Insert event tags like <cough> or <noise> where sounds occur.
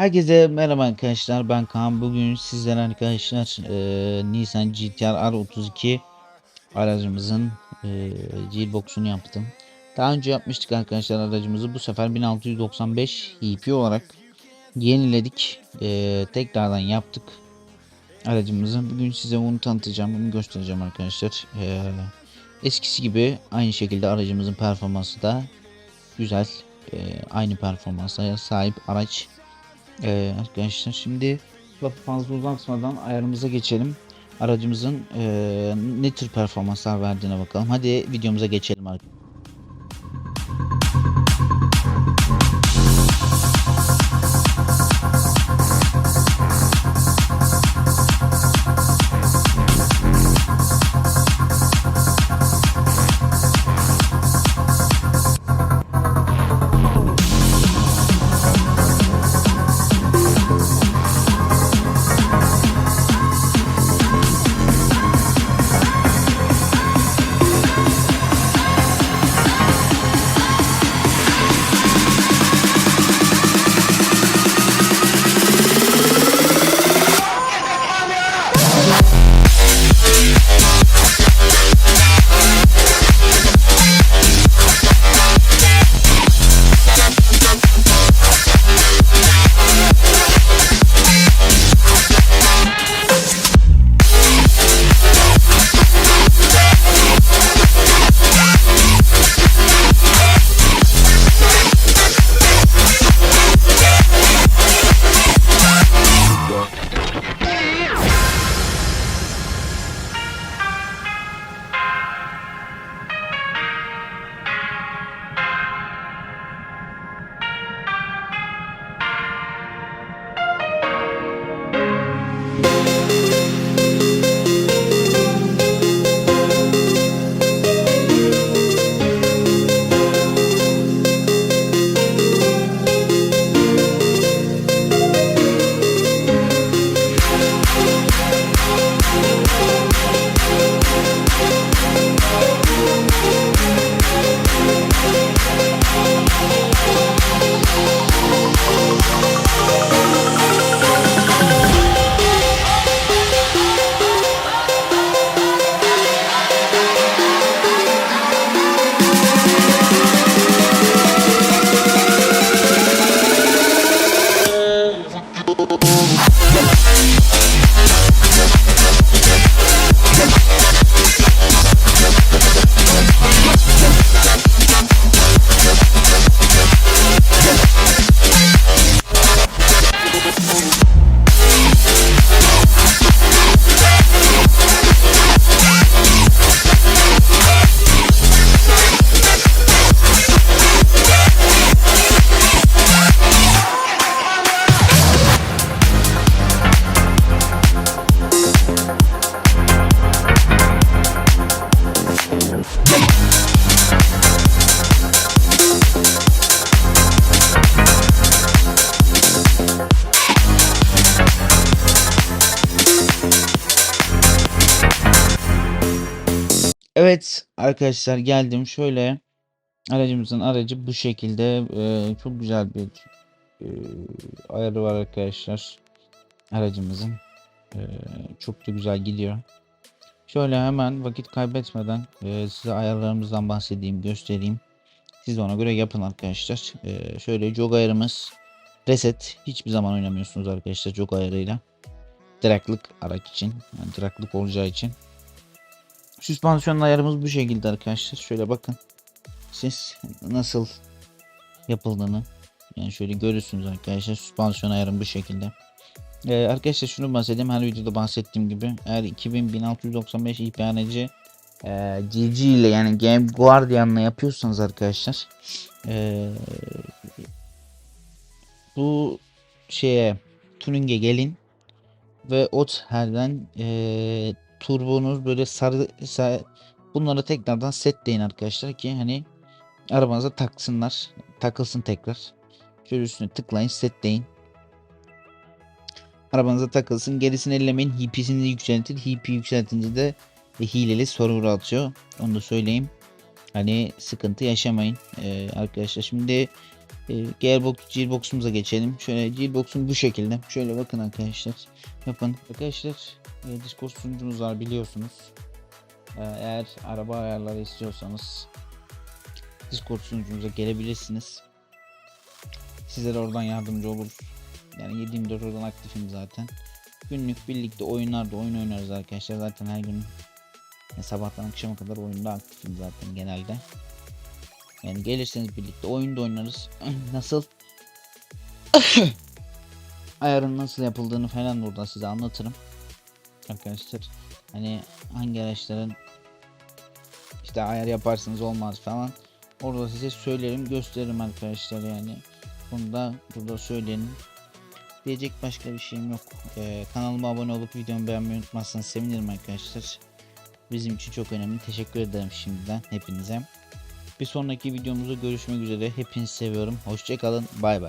Herkese merhaba arkadaşlar ben Kaan bugün sizlere arkadaşlar e, Nissan GTR R32 aracımızın e, gearbox'unu yaptım. Daha önce yapmıştık arkadaşlar aracımızı bu sefer 1695 EP olarak yeniledik e, tekrardan yaptık aracımızı. Bugün size onu tanıtacağım bunu göstereceğim arkadaşlar. E, eskisi gibi aynı şekilde aracımızın performansı da güzel e, aynı performansa sahip araç. Ee, arkadaşlar şimdi lafı fazla uzatmadan ayarımıza geçelim. Aracımızın ee, ne tür performanslar verdiğine bakalım. Hadi videomuza geçelim arkadaşlar. Bye. Evet arkadaşlar geldim şöyle aracımızın aracı bu şekilde e, çok güzel bir e, ayarı var arkadaşlar aracımızın E, çok da güzel gidiyor. Şöyle hemen vakit kaybetmeden e, size ayarlarımızdan bahsedeyim göstereyim. Siz de ona göre yapın arkadaşlar. E, şöyle jog ayarımız reset hiçbir zaman oynamıyorsunuz arkadaşlar jog ayarıyla. Direktlik araç için yani direktlik olacağı için. Süspansiyon ayarımız bu şekilde arkadaşlar. Şöyle bakın. Siz nasıl yapıldığını yani şöyle görürsünüz arkadaşlar. Süspansiyon ayarım bu şekilde. Ee, arkadaşlar şunu bahsedeyim. Her videoda bahsettiğim gibi eğer 2000-1695 IPNC e, GG ile yani Game Guardian'la yapıyorsanız arkadaşlar e, bu şeye tuning'e gelin ve ot herden e, turbonuz böyle sarı sa- bunları tekrardan setleyin arkadaşlar ki hani arabanıza taksınlar takılsın tekrar. Şöyle üstüne tıklayın setleyin. Arabanıza takılsın gerisini ellemeyin HP'sini yükseltin. HP yükseltince de e, hileli server atıyor. Onu da söyleyeyim. Hani sıkıntı yaşamayın. Ee, arkadaşlar şimdi Gearbox, Gearbox'umuza geçelim. Şöyle Gearbox'un bu şekilde. Şöyle bakın arkadaşlar. Yapın. Arkadaşlar e, Discord sunucumuz var biliyorsunuz. E, eğer araba ayarları istiyorsanız Discord sunucumuza gelebilirsiniz. Sizlere oradan yardımcı oluruz. Yani 7-24 oradan aktifim zaten. Günlük birlikte oyunlarda oyun oynarız arkadaşlar. Zaten her gün yani sabahtan akşama kadar oyunda aktifim zaten genelde. Yani gelirseniz birlikte oyunda oynarız. nasıl <coughs> ayarın nasıl yapıldığını falan burada size anlatırım. Arkadaşlar hani hangi araçların işte ayar yaparsınız olmaz falan. Orada size söylerim gösteririm arkadaşlar yani. Bunu da burada söyleyelim. Diyecek başka bir şeyim yok. Ee, kanalıma abone olup videomu beğenmeyi unutmazsanız sevinirim arkadaşlar. Bizim için çok önemli. Teşekkür ederim şimdiden hepinize. Bir sonraki videomuzda görüşmek üzere. Hepinizi seviyorum. Hoşçakalın. Bay bay.